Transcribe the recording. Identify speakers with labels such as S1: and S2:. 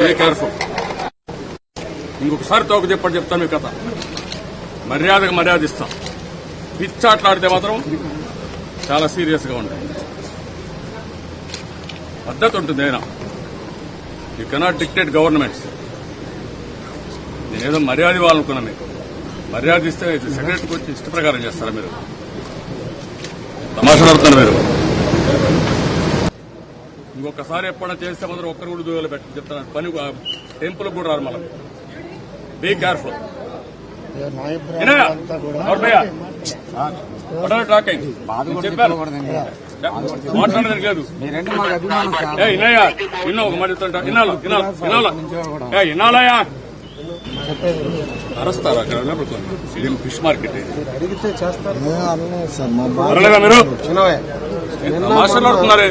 S1: Very careful ఇంకొకసారి తోక చెప్పండి చెప్తాను మీ కథ. మర్యాదకు మర్యాద ఇస్తాం. పిచ్చాట్లాడితే మాత్రం చాలా సీరియస్గా ఉంటాయి. పద్ధతి ఉంటుంది అయినా యూ కెనాట్ డిక్టేట్ గవర్నమెంట్స్ నేనేదో మర్యాద ఇవ్వాలనుకున్నా మీకు. మర్యాద ఇస్తే సెక్రటరీకి వచ్చి ఇష్ట ప్రకారం చేస్తారా మీరు? తమాషా మీరు. ఇంకొకసారి ఎప్పుడైనా చేస్తే మాత్రం ఒక్కరు కూడా దూరాలు పెట్టి చెప్తాను. పని టెంపుల్ కూడా రారు మళ్ళీ. బీ కేర్ఫుల్ మాట్లాడడానికి లేదు. ఇన్నయ్యా ఇన్నో ఒక మాట చెప్తుంటా. ఇన్నాళ్ళు ఇన్నాళ్ళు ఇన్నాళ్ళ ఏ ఇన్నాళ్ళయా అరస్తారు అక్కడ ఉన్నప్పుడు ఇది ఫిష్ మార్కెట్.
S2: అడిగితే చేస్తారు.
S1: మీరు? మాట్లాడుతున్నారే